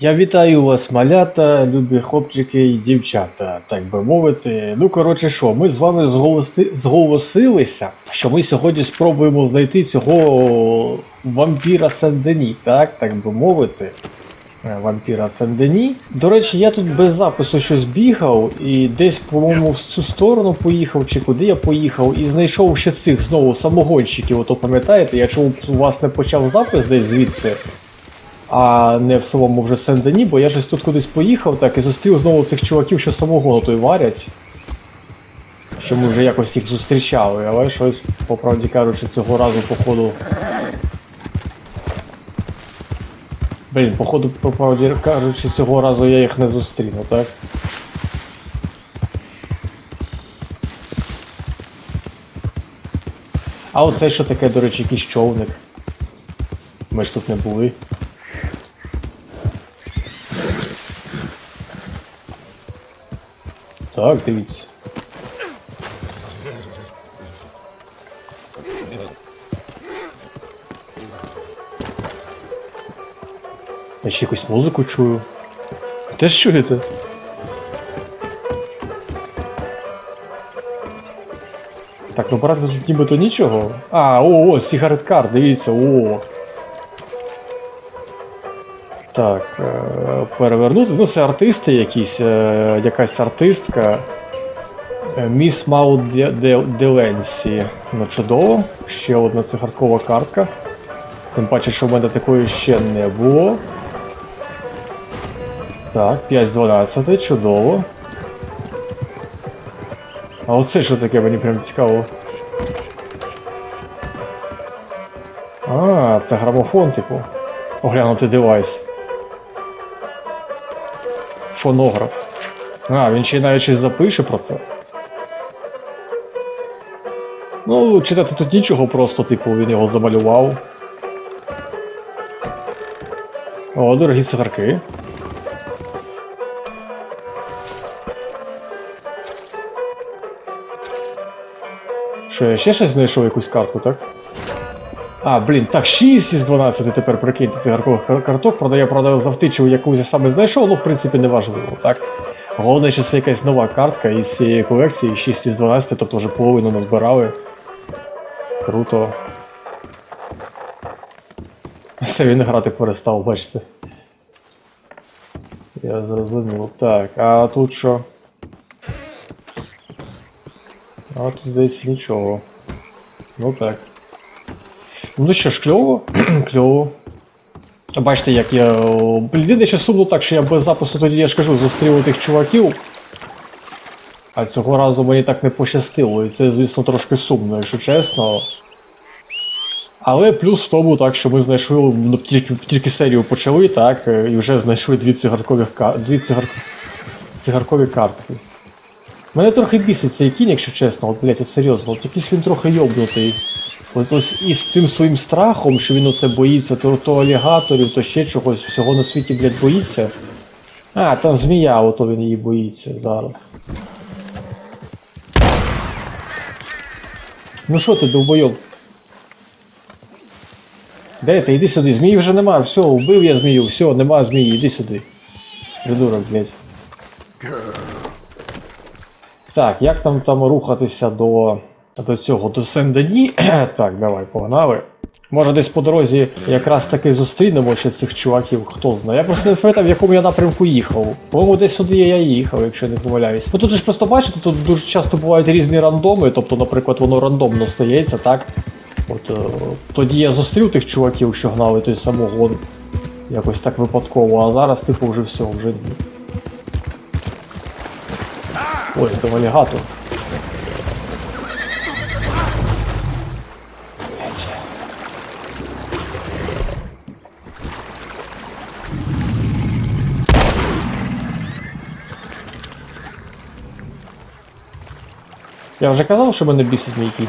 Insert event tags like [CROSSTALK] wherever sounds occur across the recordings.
Я вітаю вас, малята, любі хлопчики і дівчата, так би мовити. Ну, коротше, що, ми з вами зголоси... зголосилися, що ми сьогодні спробуємо знайти цього вампіра Сен-Дені, так, так би мовити. Е, Вампіра Сен-Дені. До речі, я тут без запису щось бігав і десь, по-моєму, в цю сторону поїхав, чи куди я поїхав, і знайшов ще цих знову самогонщиків, ото пам'ятаєте, я чому у вас не почав запис десь звідси а не в самому вже Сен-Дені, бо я щось тут кудись поїхав, так і зустрів знову цих чуваків, що самогону той варять. Що ми вже якось їх зустрічали, але щось, по правді кажучи, цього разу, походу. Блін, походу, по правді кажучи, цього разу я їх не зустріну, так? А оце що таке, до речі, якийсь човник. Ми ж тут не були. Так, дивіться. Я ще якусь музику чую. Теж чуєте? Так, ну брати тут нібито нічого. А, о, о, сігареткар, дивіться, о. Так, е, перевернути. Ну, це артисти якісь, е, якась артистка. Е, Міс Мау Деленсі. Ну, чудово. Ще одна цигаркова картка. Тим паче, що в мене такої ще не було. Так, 5 з 12, чудово. А оце що таке, мені прям цікаво. А, це грамофон, типу. Оглянути девайс. Фонограф. А, він ще й навіть щось запише про це. Ну, читати тут нічого, просто, типу, він його замалював. О, дорогі цигарки. Що, я ще щось знайшов якусь картку, так? А, блін, так, 6 із 12 тепер прикиньте кар- карток. Правда, я правда завтичив якусь я саме знайшов, ну в принципі не важливо, так? Головне, що це якась нова картка із цієї колекції 6 із 12, тобто вже половину назбирали. Круто. Все, він грати перестав, бачите. Я зрозумів. Так, а тут що? А тут здається нічого. Ну так. Ну що ж, кльово, [CLEARS THROAT] кльово. Бачите, як я. єдине, ще сумно так, що я без запису тоді, я ж кажу, зустрів тих чуваків. А цього разу мені так не пощастило, і це, звісно, трошки сумно, якщо чесно. Але плюс в тому, так, що ми знайшли, ну, тільки, тільки серію почали, так, і вже знайшли дві цигаркові, дві цигар... цигаркові картки. Мене трохи бісить цей кінь, якщо чесно, от, блядь, от серйозно, от якийсь він трохи йобнутий. От ось із цим своїм страхом, що він оце боїться, то, то алігаторів, то ще чогось, всього на світі, блядь, боїться. А, там змія, ото він її боїться зараз. Ну що ти, довбойоб? Де ти? Іди сюди, змії вже нема, все, вбив я змію, все, нема змії, іди сюди. Придурок, блядь. Так, як там там рухатися до, до цього, до Сен-Дені? [CLEARS THROAT] так, давай, погнали. Може десь по дорозі якраз таки зустрінемо ще цих чуваків, хто знає. Я просто не пам'ятав, в якому я напрямку їхав. По-моєму, десь сюди я їхав, якщо не помиляюсь. Ну тут ж просто бачите, тут дуже часто бувають різні рандоми, тобто, наприклад, воно рандомно стається, так? От е, тоді я зустрів тих чуваків, що гнали той самогон. Якось так випадково, а зараз, типу, вже все, вже. Ой, це алігатор. Я вже казав, що мене бісить мій кінь.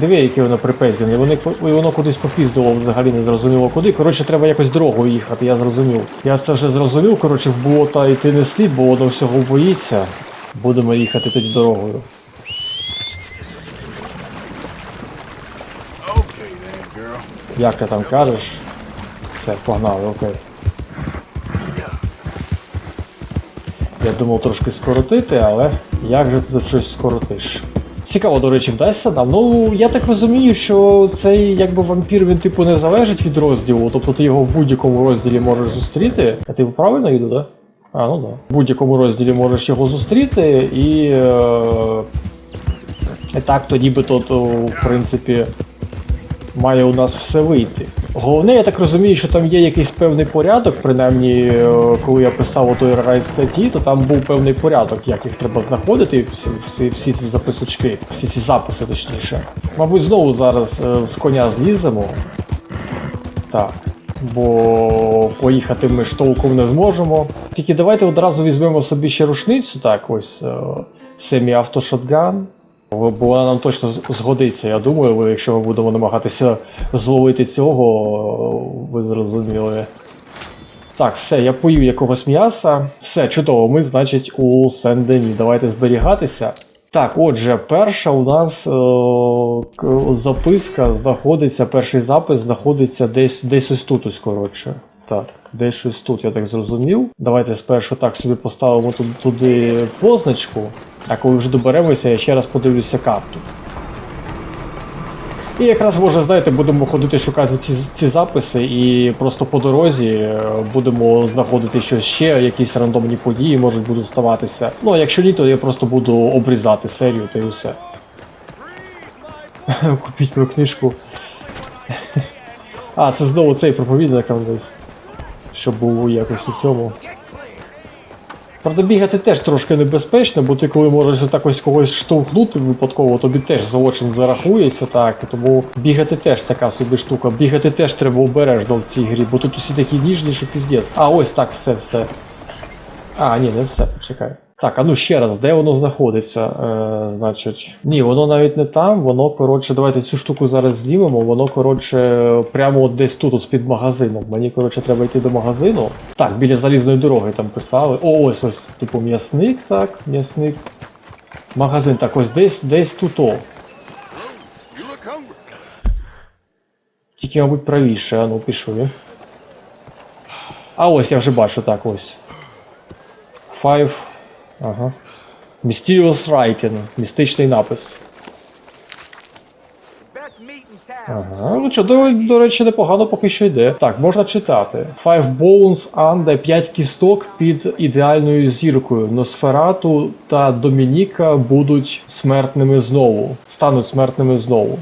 Диви, яке воно припездяне. Вони воно кудись попіздило взагалі не зрозуміло куди. Коротше, треба якось дорогою їхати, я зрозумів. Я це вже зрозумів, коротше, в болота йти не слід, бо воно всього боїться. Будемо їхати тоді дорогою. Як ти там кажеш? Все, погнали, окей. Я думав трошки скоротити, але як же ти тут щось скоротиш? Цікаво, до речі, вдасться нам. Ну, я так розумію, що цей якби вампір він типу не залежить від розділу, тобто ти його в будь-якому розділі можеш зустріти. А ти правильно йду? Да? А, ну. Да. В будь-якому розділі можеш його зустріти і. Е... Так, то нібито, то, в принципі, має у нас все вийти. Головне, я так розумію, що там є якийсь певний порядок, принаймні, е, коли я писав той райд статті, то там був певний порядок, як їх треба знаходити, всі, всі, всі ці записочки, всі ці записи точніше. Мабуть, знову зараз е, з коня зліземо. Так. Бо поїхати ми ж толком не зможемо. Тільки давайте одразу візьмемо собі ще рушницю, так, ось семі-автошотган. Бо вона нам точно згодиться, я думаю, якщо ми будемо намагатися зловити цього, ви зрозуміли. Так, все, я поїв якогось м'яса. Все, чудово, ми, значить, у Сен-Дені. Давайте зберігатися. Так, отже, перша у нас е- записка знаходиться, перший запис знаходиться десь, десь ось тут, ось коротше. Так, десь щось тут, я так зрозумів. Давайте спершу так собі поставимо тут, туди позначку, а коли вже доберемося, я ще раз подивлюся карту. І якраз може, знаєте, будемо ходити шукати ці, ці записи і просто по дорозі е, будемо знаходити щось ще, якісь рандомні події можуть будуть ставатися. Ну, а якщо ні, то я просто буду обрізати серію та й усе. [LAUGHS] Купіть мою книжку. [LAUGHS] А, це знову цей проповідник там десь. Щоб був якось у цьому. Правда, бігати теж трошки небезпечно, бо ти коли можеш отак ось когось штовхнути випадково, тобі теж злочин зарахується, так. Тому бігати теж така собі штука. Бігати теж треба обережно в цій грі, бо тут усі такі ніжні, що піздець. А ось так, все, все. А, ні, не все, почекай. Так, а ну ще раз, де воно знаходиться? Е, значить. Ні, воно навіть не там, воно, коротше, давайте цю штуку зараз знімемо, воно, коротше, прямо от десь тут, от з-під магазином. Мені, коротше, треба йти до магазину. Так, біля залізної дороги там писали. О, ось ось, типу, м'ясник, так, м'ясник. Магазин, так, ось десь, десь тут. О. Тільки, мабуть, правіше, а ну пішли. А ось я вже бачу, так ось. Five. Ага. Mysterious Writing. Містичний напис. Ага. Ну що, до, до речі, непогано поки що йде. Так, можна читати. Five Bones Under 5 кісток під ідеальною зіркою. Носферату та Домініка будуть смертними знову. Стануть смертними знову.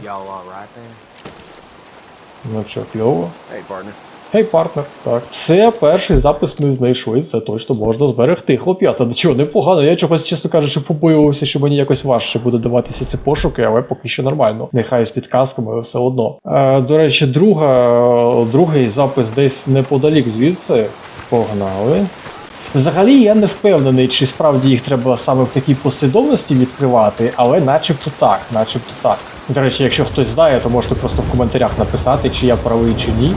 Ну що, кльово. Hey, partner. Гей, партнер, так. Це перший запис ми знайшли, це точно можна зберегти. Хлоп'ята, до чого непогано. Я чогось, чесно кажучи, побоювався, що мені якось важче буде даватися ці пошуки, але поки що нормально. Нехай з підказками, все одно. Е, до речі, друга, другий запис десь неподалік звідси. Погнали. Взагалі я не впевнений, чи справді їх треба саме в такій послідовності відкривати, але начебто так, начебто так. До речі, якщо хтось знає, то можете просто в коментарях написати, чи я правий, чи ні.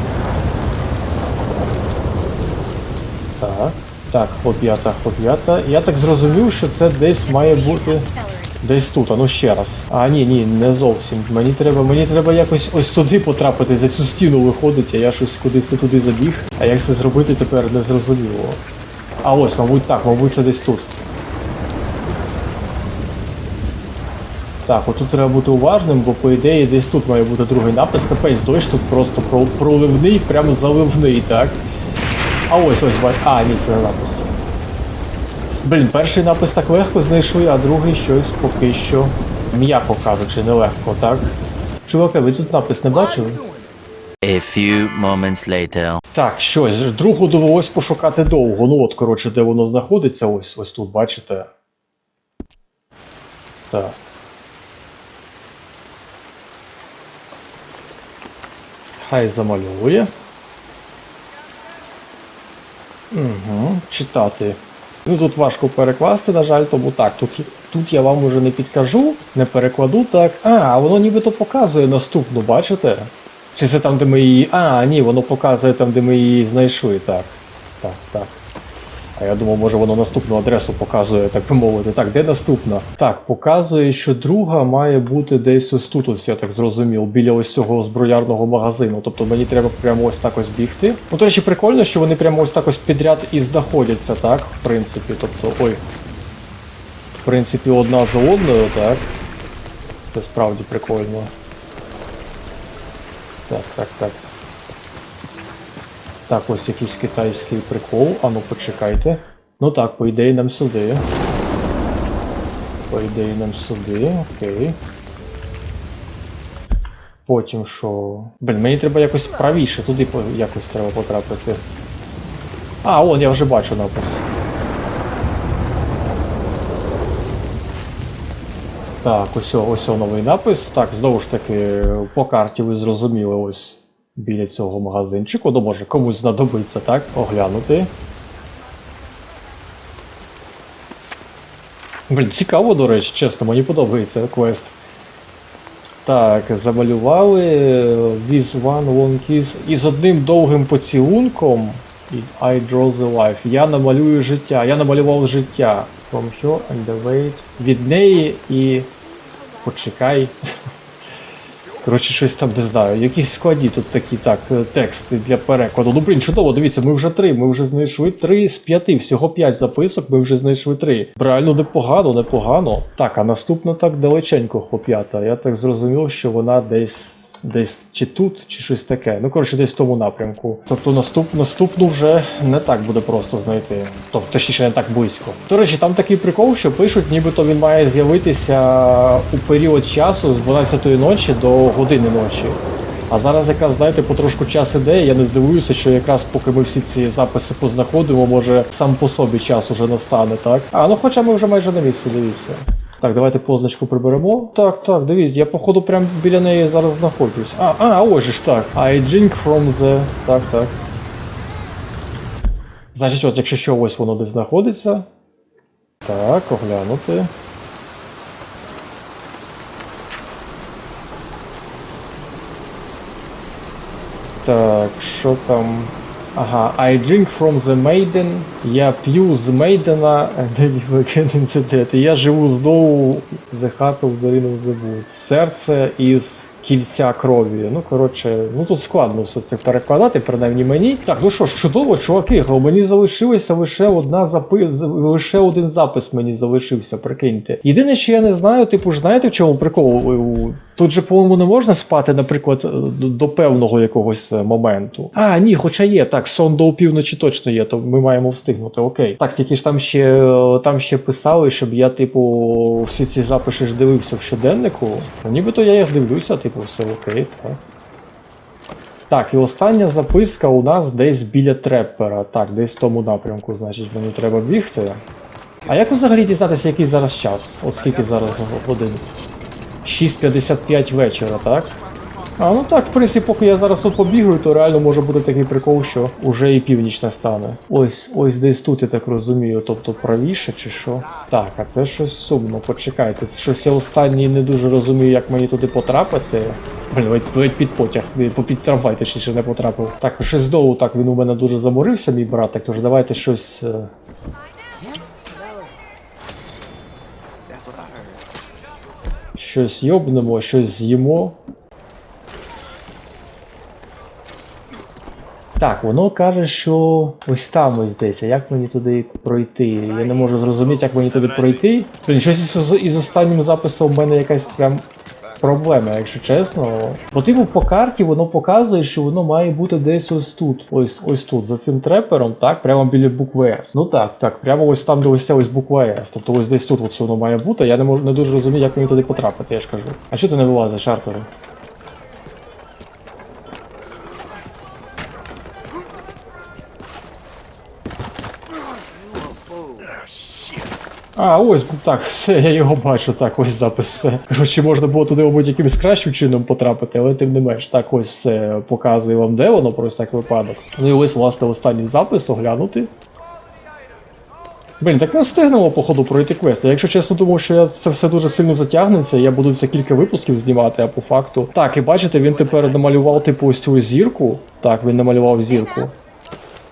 Так, так, хлоп'ята, хлоп'ята. Я так зрозумів, що це десь має бути. Десь тут, а ну ще раз. А ні, ні, не зовсім. Мені треба, мені треба якось ось туди потрапити, за цю стіну виходить, а я щось кудись не туди забіг. А як це зробити тепер не зрозуміло. А ось, мабуть, так, мабуть, це десь тут. Так, отут треба бути уважним, бо по ідеї десь тут має бути другий напис. Капець, дощ тут просто проливний, прямо заливний, так? А ось ось бач. А, ні, це не напис. Блін, перший напис так легко знайшли, а другий щось поки що, м'яко кажучи, нелегко, так? Чуваки, ви тут напис не бачили? A few moments later. Так, щось, другу довелось пошукати довго. Ну от, коротше, де воно знаходиться, ось ось тут, бачите. Так. Хай замальовує. Угу, читати. Ну тут важко перекласти, на жаль, тому так, тут, тут я вам уже не підкажу, не перекладу так. А, воно нібито показує наступну, бачите? Чи це там, де ми її. А, ні, воно показує там, де ми її знайшли, так. Так, так. А я думав, може воно наступну адресу показує, так би мовити. Так, де наступна? Так, показує, що друга має бути десь ось тут, ось я так зрозумів, біля ось цього зброярного магазину. Тобто мені треба прямо ось так ось бігти. Ну, до речі, прикольно, що вони прямо ось так ось підряд і знаходяться, так, в принципі. Тобто, ой. В принципі, одна за одною, так. Це справді прикольно. Так, так, так. Так, ось якийсь китайський прикол. А ну почекайте. Ну так, по ідеї нам сюди. По ідеї нам сюди, окей. Потім що. Блін, мені треба якось правіше, туди якось треба потрапити. А, он, я вже бачу напис. Так, ось ось новий напис. Так, знову ж таки, по карті ви зрозуміли ось біля цього магазинчику. Ну, може комусь знадобиться, так? Оглянути. Блін, цікаво, до речі, чесно, мені подобається квест. Так, замалювали with one long kiss. І з одним довгим поцілунком. і I draw the life. Я намалюю життя. Я намалював життя. From her and the wait. Від неї і. Почекай. [LAUGHS] Коротше, щось там не знаю. Якісь складні тут такі так, е, тексти для перекладу. Ну блін, чудово, дивіться, ми вже три. Ми вже знайшли три з п'яти. Всього п'ять записок, ми вже знайшли три. Реально непогано, непогано. Так, а наступна так далеченько хлоп'ята. Я так зрозумів, що вона десь. Десь чи тут, чи щось таке. Ну, коротше, десь в тому напрямку. Тобто наступ, наступну вже не так буде просто знайти. Тобто, точніше, не так близько. До речі, там такий прикол, що пишуть, нібито він має з'явитися у період часу з 12-ї ночі до години ночі. А зараз якраз, знаєте, потрошку час іде, я не здивуюся, що якраз поки ми всі ці записи познаходимо, може сам по собі час уже настане, так? А, ну хоча ми вже майже на місці, дивіться. Так, давайте позначку приберемо. Так, так, дивіться, я походу прям біля неї зараз знаходжусь. А, а, ось же ж так. I drink from the... Так, так. Значить, от, якщо що, ось воно десь знаходиться. Так, оглянути. Так, що там? Ага, I drink from the maiden. Я п'ю з мейдена, and then you again in the dead. І я живу знову the heart of the ring of the wood. Серце із кільця крові. Ну, коротше, ну тут складно все це перекладати, принаймні мені. Так, ну що ж, чудово, чуваки, о, мені залишилося лише одна запи... лише один запис мені залишився, прикиньте. Єдине, що я не знаю, типу ж знаєте, в чому прикол? Тут же, по-моєму, не можна спати, наприклад, е, до певного якогось е, моменту. А, ні, хоча є, так, сон до опівночі точно є, то ми маємо встигнути, окей. Так, тільки ж там ще е, там ще писали, щоб я, типу, всі ці записи ж дивився в щоденнику. Ну, нібито я їх дивлюся, типу, все окей, так. Так, і остання записка у нас десь біля треппера. Так, десь в тому напрямку, значить, мені треба бігти. А як взагалі дізнатися, який зараз час? От скільки зараз годин? 6.55 вечора, так? А, ну так, в принципі, поки я зараз тут побігаю, то реально може бути такий прикол, що уже і північ настане. Ось, ось десь тут, я так розумію, тобто правіше чи що? Так, а це щось сумно, почекайте. Щось я останній не дуже розумію, як мені туди потрапити. Блін, ледь під потяг, під трамвай, точніше не потрапив. Так, щось знову так він у мене дуже заморився, мій братик, тож давайте щось. е, Щось йобнемо, щось з'їмо. Так, воно каже, що ось там ось десь, а як мені туди пройти? Я не можу зрозуміти, як мені туди пройти. Блін, щось із, із останнім записом в мене якась прям проблема, якщо чесно. Бо типу по карті воно показує, що воно має бути десь ось тут. Ось ось тут, за цим трепером, так, прямо біля букви S. Ну так, так, прямо ось там, де ось ця ось буква S. Тобто ось десь тут ось воно має бути. Я не можу не дуже розумію, як мені туди потрапити, я ж кажу. А чого ти не вилазиш, Артуре? А, ось так, все, я його бачу, так, ось запис, все. Коротше, можна було туди, мабуть, якимось кращим чином потрапити, але тим не менш, так, ось все показує вам, де воно, про всяк випадок. Ну і ось, власне, останній запис оглянути. Блін, так ми встигнемо, походу, пройти квест. Я, якщо чесно, думав, що я це все дуже сильно затягнеться, я буду це кілька випусків знімати, а по факту. Так, і бачите, він тепер намалював, типу, ось цю зірку. Так, він намалював зірку.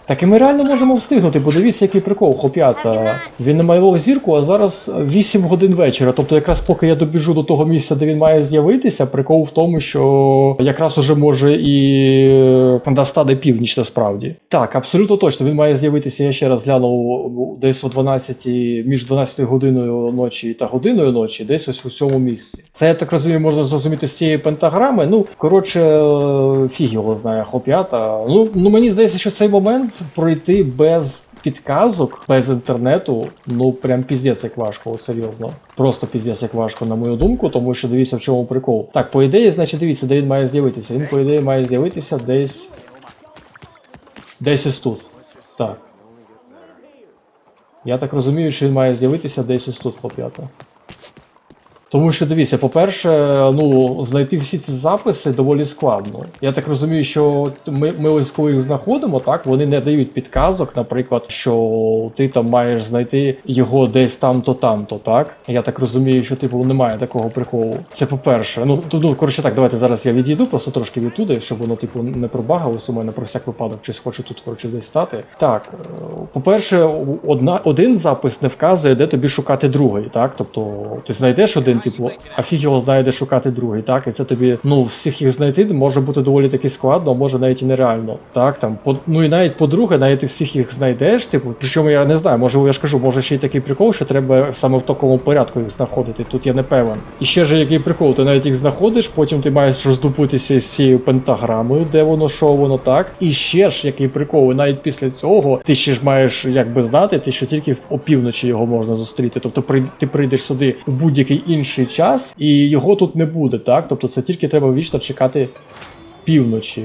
Так і ми реально можемо встигнути, бо дивіться, який прикол, хлоп'ята. Він намалював зірку, а зараз 8 годин вечора. Тобто, якраз поки я добіжу до того місця, де він має з'явитися, прикол в тому, що якраз уже може і е, північ насправді. Так, абсолютно точно. Він має з'явитися. Я ще раз глянув десь о 12, між 12 годиною ночі та годиною ночі, десь ось у цьому місці. Це я так розумію, можна зрозуміти з цієї пентаграми. Ну, коротше, е, фіг його знає, хлоп'ята. Ну, ну мені здається, що цей момент пройти без. Підказок без інтернету, ну прям піздець як важко, серйозно. Просто піздець як важко, на мою думку, тому що дивіться в чому прикол. Так, по ідеї, значить, дивіться, де він має з'явитися. Він, по ідеї, має з'явитися десь. Десь ось тут. Так. Я так розумію, що він має з'явитися десь ось тут, хлоп'ята. Тому що дивіться, по-перше, ну, знайти всі ці записи доволі складно. Я так розумію, що ми, ми ось коли їх знаходимо, так вони не дають підказок, наприклад, що ти там маєш знайти його десь там-то, там-то, так? Я так розумію, що типу немає такого приколу. Це по-перше. Ну, то, ну коротше так, давайте зараз я відійду, просто трошки відтуди, щоб воно типу не пробагалось у мене про всяк випадок, щось хочу тут коротше десь стати. Так, е, по-перше, одна, один запис не вказує, де тобі шукати другий, так? Тобто ти знайдеш один, типу, а фіг його знає, де шукати другий, так? І це тобі, ну, всіх їх знайти може бути доволі таки складно, а може навіть і нереально. Так, там, по, ну і навіть по-друге, навіть ти всіх їх знайдеш, типу, причому я не знаю, може я ж кажу, може ще й такий прикол, що треба саме в такому порядку їх знаходити. Тут я не певен. І ще ж який прикол, ти навіть їх знаходиш, потім ти маєш роздобутися з цією пентаграмою, де воно, що воно так. І ще ж який прикол, і навіть після цього ти ще ж маєш якби знати, ти, що тільки опівночі його можна зустріти. Тобто при- ти прийдеш сюди у будь-який інший час, і його тут не буде, так? Тобто це тільки треба вічно чекати півночі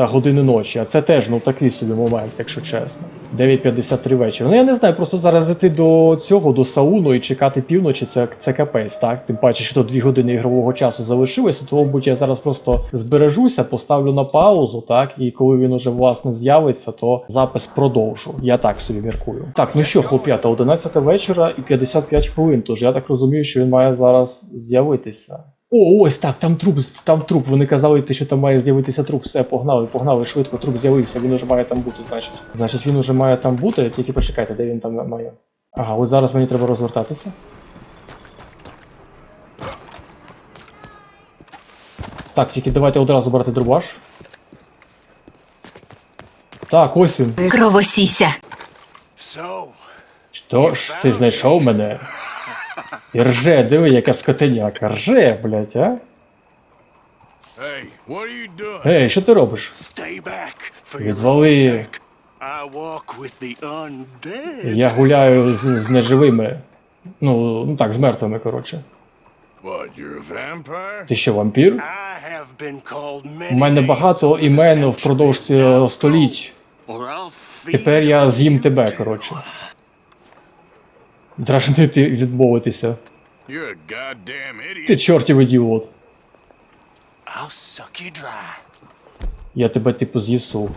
та години ночі. А це теж ну такий собі момент, якщо чесно. 9.53 вечора. Ну я не знаю, просто зараз іти до цього, до сауну і чекати півночі, це, це капець, так? Тим паче, що 2 години ігрового часу залишилося, тому мабуть я зараз просто збережуся, поставлю на паузу, так, і коли він уже власне з'явиться, то запис продовжу. Я так собі міркую. Так, ну що, хлоп'ята, 11 вечора і 55 хвилин, тож я так розумію, що він має зараз з'явитися. О, ось так, там труп, там труп. Вони казали, що там має з'явитися труп. Все, погнали, погнали, швидко, труп з'явився, він уже має там бути, значить. Значить, він уже має там бути, тільки почекайте, де він там має. Ага, ось зараз мені треба розвертатися. Так, тільки давайте одразу брати дробаш. Так, ось він. Кровосіся. Що ж, ти знайшов мене? І рже, диви, яка скотиняка. Рже, блядь, а? Ей, що ти робиш? Відвали. Я гуляю з, з неживими. Ну, ну так, з мертвими, коротше. Ти що, вампір? У мене багато імен впродовж століть. Тепер я з'їм тебе, коротше. Дражнити відмовитися. You're a goddamn Ти чортів ідіот. I'll suck you dry. Я тебе типу з'їсу.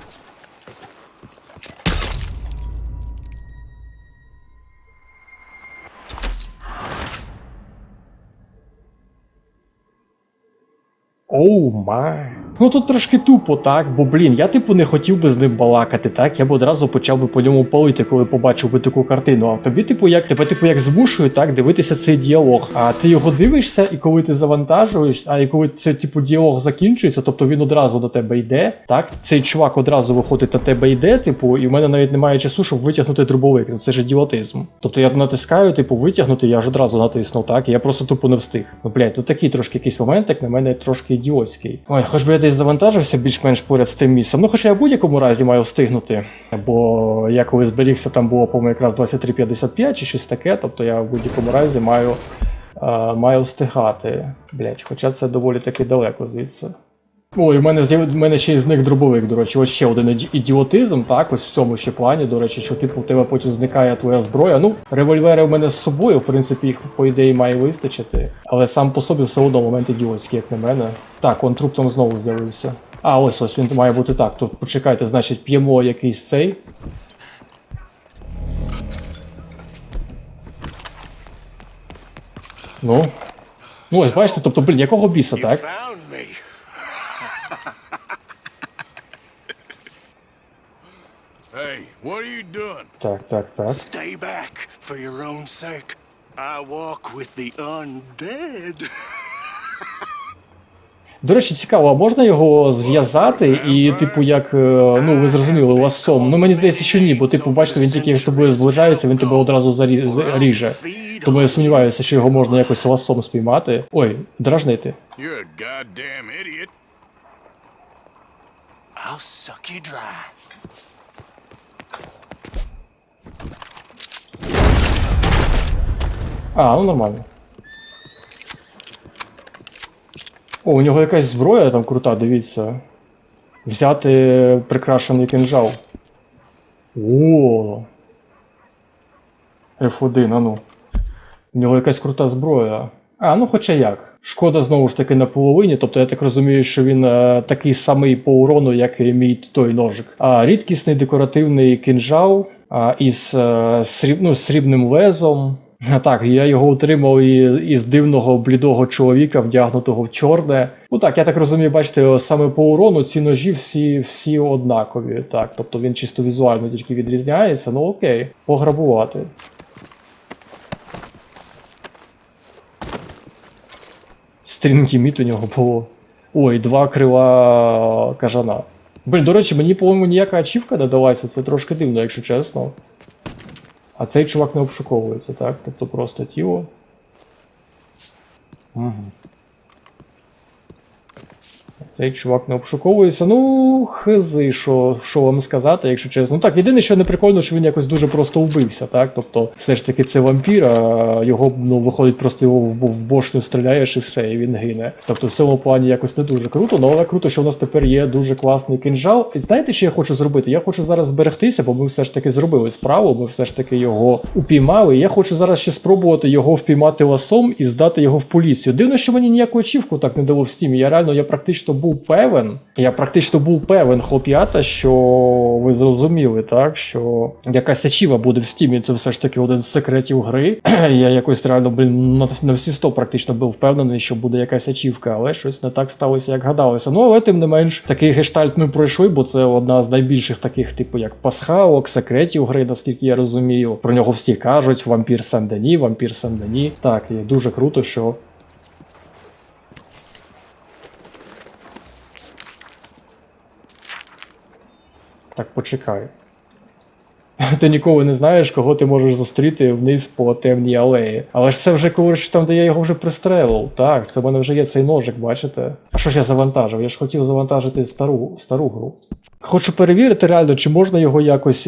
Оу май. Ну тут трошки тупо, так, бо блін, я типу не хотів би з ним балакати, так? Я б одразу почав би по ньому палити, коли побачив би таку картину. А тобі, типу, як тебе, типу, як змушують, так, дивитися цей діалог. А ти його дивишся, і коли ти завантажуєш, а і коли цей типу діалог закінчується, тобто він одразу до тебе йде, так? Цей чувак одразу виходить на тебе йде, типу, і в мене навіть немає часу, щоб витягнути дробовик. Ну це ж ідіотизм. Тобто я натискаю, типу, витягнути, я ж одразу натиснув, так? І я просто тупо не встиг. Ну, блядь, тут такий трошки якийсь момент, як на мене трошки ідіотський. Ой, хоч би я десь завантажився більш-менш поряд з тим місцем. Ну, хоча я в будь-якому разі маю встигнути. Бо я коли зберігся, там було, по-моєму, якраз 23.55 чи щось таке. Тобто я в будь-якому разі маю, е, маю встигати. Блять, хоча це доволі таки далеко звідси. Ой, у мене в мене ще й зник дробовик, до речі, ось ще один ідіотизм, так, ось в цьому ще плані, до речі, що типу у тебе потім зникає твоя зброя. Ну, револьвери в мене з собою, в принципі, їх по ідеї має вистачити. Але сам по собі все одно момент ідіотський, як на мене. Так, он труп там знову з'явився. А, ось ось він має бути так. Тут почекайте, значить, п'ємо якийсь цей. Ну. Ну, ось бачите, тобто, блін, якого біса, так? found me. hey, What are you doing? Так, так, так. Stay back for your own sake. I walk with the undead. До речі, цікаво, а можна його зв'язати і, типу, як, е, ну ви зрозуміли, у ласом. Ну мені здається, що ні, бо типу, бачите, він тільки як з тобою зближається, він тебе одразу зарі... ріже. Тому я сумніваюся, що його можна якось ласом спіймати. Ой, дражнити. You're a goddamn idiot. I'll suck you dry. А, ну нормально. О, у нього якась зброя там крута, дивіться. Взяти прикрашений кинжал. О. F1, а ну. У нього якась крута зброя. А, ну хоча як. Шкода знову ж таки на половині, тобто я так розумію, що він е, такий самий по урону, як і мій той ножик. А рідкісний декоративний кинжал а, із е, сріб, ну, срібним лезом. Так, я його отримав із дивного блідого чоловіка, вдягнутого в чорне. Ну так, я так розумію, бачите, саме по урону ці ножі всі, всі однакові. Так, тобто він чисто візуально тільки відрізняється. Ну окей, пограбувати. Стрінгі міт у нього було. Ой, два крила кажана. Блін, до речі, мені, по-моєму, ніяка ачівка додалася, це трошки дивно, якщо чесно. А цей чувак не обшуковується, так? Тобто просто тіло. Угу. Цей чувак не обшуковується. Ну, хизи, що, що вам сказати, якщо чесно. Ну так, єдине, що не прикольно, що він якось дуже просто вбився, так? Тобто, все ж таки це вампір, а його ну, виходить, просто його в, бошню стріляєш і все, і він гине. Тобто, в цьому плані якось не дуже круто, ну, але круто, що в нас тепер є дуже класний кинжал. І знаєте, що я хочу зробити? Я хочу зараз зберегтися, бо ми все ж таки зробили справу, ми все ж таки його упіймали. Я хочу зараз ще спробувати його впіймати ласом і здати його в поліцію. Дивно, що мені ніяку очівку так не дало в стімі. Я реально я практично був певен. Я практично був певен, хлоп'ята, що ви зрозуміли, так що якась ачіва буде в стімі. Це все ж таки один з секретів гри. [CLEARS THROAT] я якось реально, блін, на, всі 100 практично був впевнений, що буде якась ачівка, але щось не так сталося, як гадалося. Ну але тим не менш, такий гештальт ми пройшли, бо це одна з найбільших таких, типу, як пасхалок, секретів гри, наскільки я розумію. Про нього всі кажуть: вампір Сен-Дені, вампір Сен-Дені. Так, і дуже круто, що Так, почекай. [LAUGHS] Ти ніколи не знаєш, кого ти можеш зустріти вниз по темній алеї. Але ж це вже коротше там, де я його вже пристрелив. Так, це в мене вже є цей ножик, бачите? А що ж я завантажив? Я ж хотів завантажити стару, стару гру. Хочу перевірити реально, чи можна його якось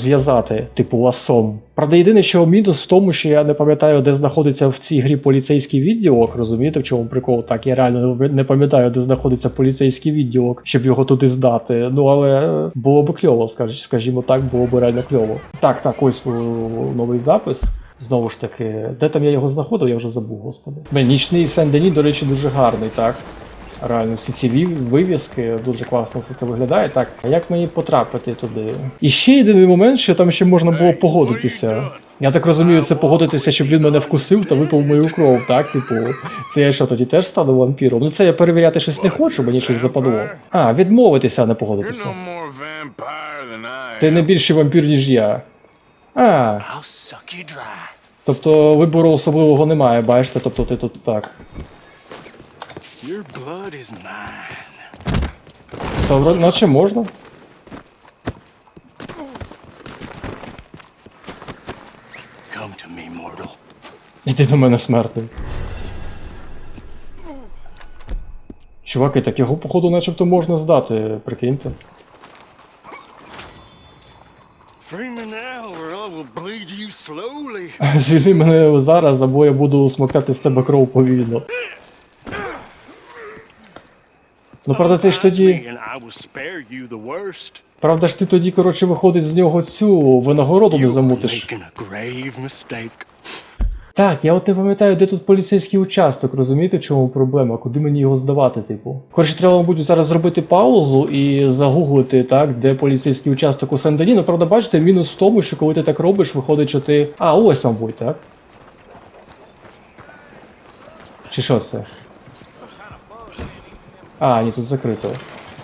зв'язати, типу ласом. Правда, єдине, що мінус в тому, що я не пам'ятаю, де знаходиться в цій грі поліцейський відділок. Розумієте, в чому прикол? Так, я реально не пам'ятаю, де знаходиться поліцейський відділок, щоб його туди здати. Ну але е, було б кльово, скажімо так, було б реально кльово. Так, так, ось новий запис. Знову ж таки, де там я його знаходив, я вже забув, господи. Нічний Сен-Дені, до речі, дуже гарний, так. Реально, всі ці вивіски, дуже класно все це виглядає. Так, а як мені потрапити туди? І ще єдиний момент, що там ще можна було погодитися. Я так розумію, це погодитися, щоб він мене вкусив та випив мою кров, так? Типу, це я що тоді теж стану вампіром? Ну це я перевіряти щось не хочу, мені щось западло. А, відмовитися, а не погодитися. Ти не більший вампір, ніж я. А, тобто вибору особливого немає, бачите, тобто ти тут так. Your blood is mine. Та вроде наче можна. Come to me, mortal. Іди до мене смертний. Чуваки, так його, походу, начебто можна здати, прикиньте. Звільни мене зараз, або я буду смокати з тебе кров повільно. Ну, правда, ти ж тоді. Правда ж ти тоді, коротше, виходить з нього цю винагороду не замутиш. Так, я от не пам'ятаю, де тут поліцейський участок, розумієте, в чому проблема? Куди мені його здавати, типу? Коротше, треба, мабуть, зараз зробити паузу і загуглити, так, де поліцейський участок у Сен-Дені. Ну, правда, бачите, мінус в тому, що коли ти так робиш, виходить, що ти. А, ось, мабуть, так? Чи що це? А, ні, тут закрито.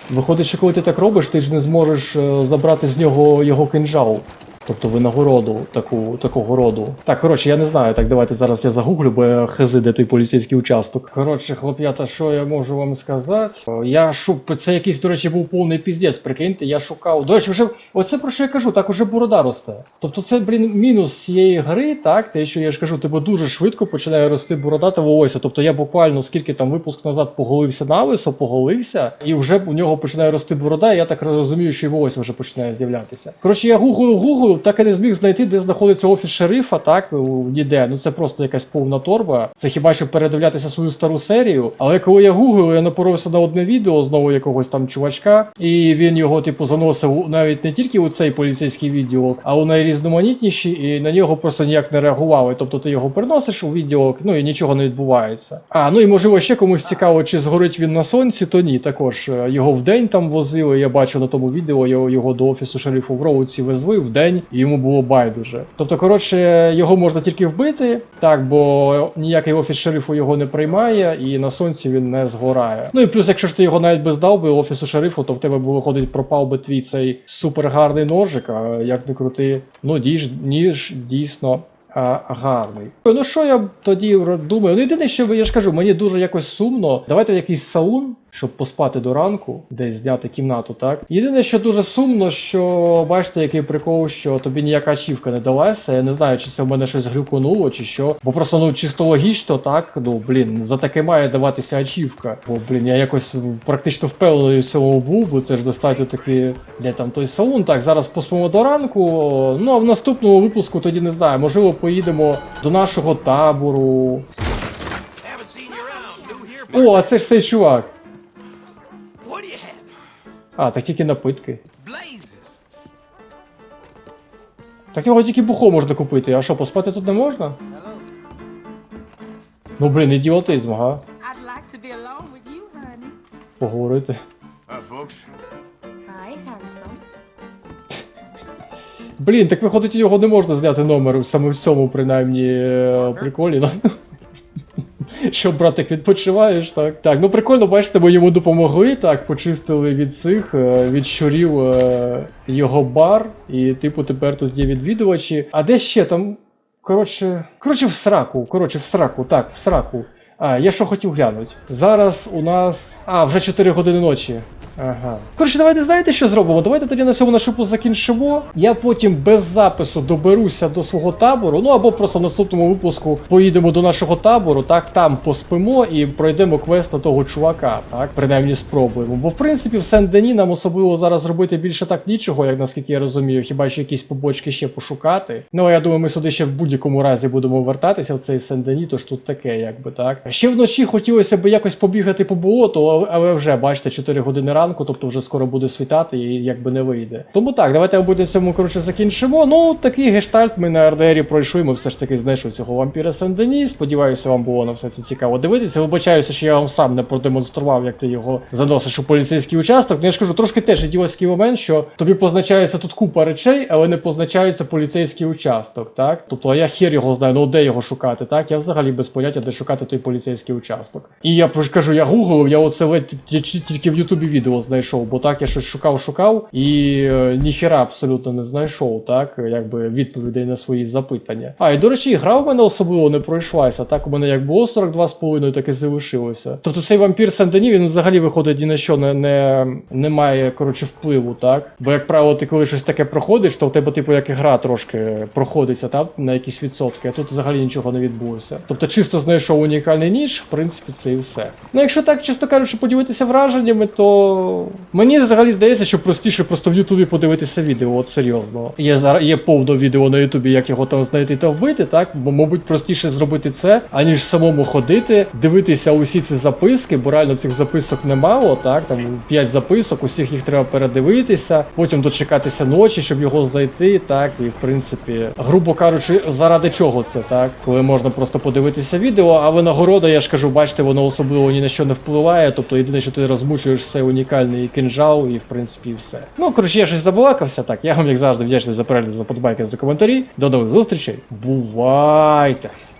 Виходить, що коли ти так робиш, ти ж не зможеш е, забрати з нього його кинжал. Тобто винагороду таку, такого роду. Так, коротше, я не знаю. Так, давайте зараз я загуглю, бо я хези, де той поліцейський участок. Коротше, хлоп'ята, що я можу вам сказати? Я шук, це якийсь, до речі, був повний піздець, прикиньте, я шукав. До речі, вже оце про що я кажу, так уже борода росте. Тобто це, блін, мінус цієї гри, так, те, що я ж кажу, тебе дуже швидко починає рости борода та волосся. Тобто я буквально скільки там випуск назад поголився на лисо, поголився, і вже у нього починає рости борода, і я так розумію, що і волосся вже починає з'являтися. Коротше, я гуглив, так і не зміг знайти, де знаходиться офіс шерифа, так, ніде. Ну це просто якась повна торба. Це хіба що передивлятися свою стару серію. Але коли я гуглив, я напоровся на одне відео знову якогось там чувачка, і він його, типу, заносив навіть не тільки у цей поліцейський відділок, а у найрізноманітніші, і на нього просто ніяк не реагували. Тобто ти його приносиш у відділок, ну і нічого не відбувається. А, ну і можливо ще комусь цікаво, чи згорить він на сонці, то ні. Також е, його вдень там возили. Я бачу на тому відео, його до офісу шерифу в Роуці везли вдень, і йому було байдуже. Тобто, коротше, його можна тільки вбити, так, бо ніякий офіс шерифу його не приймає, і на сонці він не згорає. Ну і плюс, якщо ж ти його навіть би здав би офісу шерифу, то в тебе виходить, пропав би твій цей супергарний ножик, а як не крути, ну ніж, ніж дійсно. Гарний. Ну що я тоді думаю? Ну єдине, що я ж кажу, мені дуже якось сумно. Давайте в якийсь салон, щоб поспати до ранку, десь зняти кімнату, так? Єдине, що дуже сумно, що бачите, який прикол, що тобі ніяка ачівка не далася. Я не знаю, чи це в мене щось глюконуло, чи що. Бо просто ну чисто логічно, так. Ну блін, за таке має даватися ачівка. Бо блін, я якось практично впевнений в цьому був, бо це ж достатньо таки, де там той салон. Так, зараз поспимо до ранку. Ну а в наступному випуску тоді не знаю. Можливо, поїдемо до нашого табору. О, а це ж цей чувак. А, так тільки напитки. Blazes. Так його тільки бухо можна купити, а що, поспати тут не можна? Ну блін, ідіотизм, га? I'd like to be alone with you, honey. Поговорити. Hi, folks. Hi. Блін, так виходить, його не можна зняти номер саме в цьому, принаймні, е, приколі. Що, братик, відпочиваєш, так? Так, ну прикольно, бачите, ми йому допомогли, так, почистили від цих, е, від щурів е, його бар, і, типу, тепер тут є відвідувачі. А де ще там? Коротше, коротше, в сраку, коротше, в сраку, так, в сраку. А, я що хотів глянути. Зараз у нас. А, вже 4 години ночі. Ага. Коротше, давайте знаєте, що зробимо? Давайте тоді на цьому наш випуск закінчимо. Я потім без запису доберуся до свого табору. Ну або просто в наступному випуску поїдемо до нашого табору, так там поспимо і пройдемо квест на того чувака, так принаймні спробуємо. Бо в принципі в Сен-Дені нам особливо зараз робити більше так нічого, як наскільки я розумію, хіба що якісь побочки ще пошукати. Ну а я думаю, ми сюди ще в будь-якому разі будемо вертатися в цей Сен-Дені, тож тут таке, якби так. Ще вночі хотілося б якось побігати по болоту, але- вже бачите, 4 години ранку, тобто вже скоро буде світати і якби не вийде. Тому так, давайте будемо цьому коротше закінчимо. Ну, такий гештальт ми на РДРі пройшли. Ми все ж таки знайшли цього вампіра Сен-Дені. Сподіваюся, вам було на все це цікаво дивитися. Вибачаюся, що я вам сам не продемонстрував, як ти його заносиш у поліцейський участок. Ну я ж кажу, трошки теж ідіотський момент, що тобі позначається тут купа речей, але не позначається поліцейський участок, так? Тобто я хер його знаю, ну де його шукати, так? Я взагалі без поняття, де шукати той поліцейський участок. І я кажу, я гуглив, я оце ледь ті- ті- тільки в Ютубі відео знайшов, бо так я щось шукав, шукав і е, ніхера абсолютно не знайшов, так, якби відповідей на свої запитання. А, і до речі, гра в мене особливо не пройшлася. Так, у мене як було 42,5, так і залишилося. Тобто цей вампір Сен-Дені, він взагалі виходить ні на що не, не, не має коротше впливу, так? Бо, як правило, ти коли щось таке проходиш, то в тебе, типу, як і гра трошки проходиться, так, на якісь відсотки, а тут взагалі нічого не відбулося. Тобто, чисто знайшов унікальний ніж, в принципі, це і все. Ну, якщо так, чесно кажучи, поділитися враженнями, то мені взагалі здається, що простіше просто в Ютубі подивитися відео, от серйозно. Є зараз є повно відео на Ютубі, як його там знайти та вбити, так? Бо, мабуть, простіше зробити це, аніж самому ходити, дивитися усі ці записки, бо реально цих записок немало, так? Там 5 записок, усіх їх треба передивитися, потім дочекатися ночі, щоб його знайти, так, і в принципі, грубо кажучи, заради чого це, так? Коли можна просто подивитися відео, а винагорода, я ж кажу, бачите, воно особливо ні на що не впливає. Тобто єдине, що ти розмучуєш це унікальний кинжал, і в принципі все. Ну, коротше, я щось забалакався. Так, я вам як завжди вдячний за перегляд, за подбайки, за коментарі. До нових зустрічей. Бувайте!